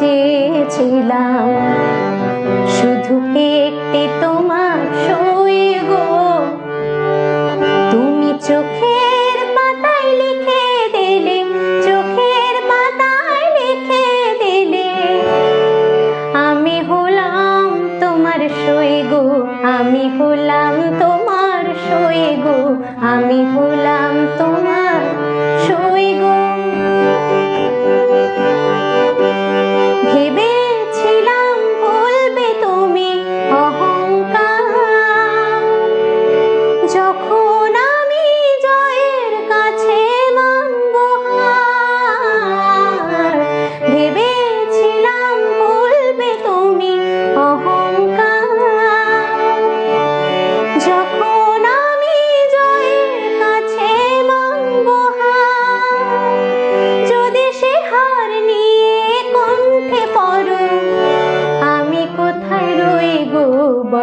চেয়েছিলাম। শুধু একটি তোমার সই গো। তুমি চোখের পাতায় দিলে, চোখের পাতায় দিলে। আমি হলাম তোমার সই গো, আমি হলাম তোমার গো, আমি হলাম তোমার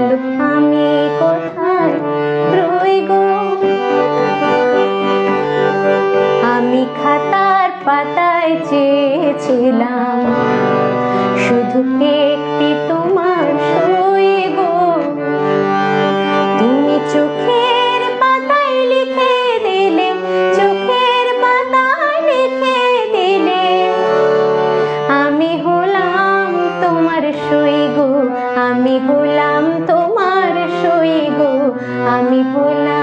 বলো আমি কোথায় রই আমি খাতার পাতায় চেয়েছিলাম শুধু একটি তোমার তোমার সই গো আমি হলাম তোমার সই গো আমি হলাম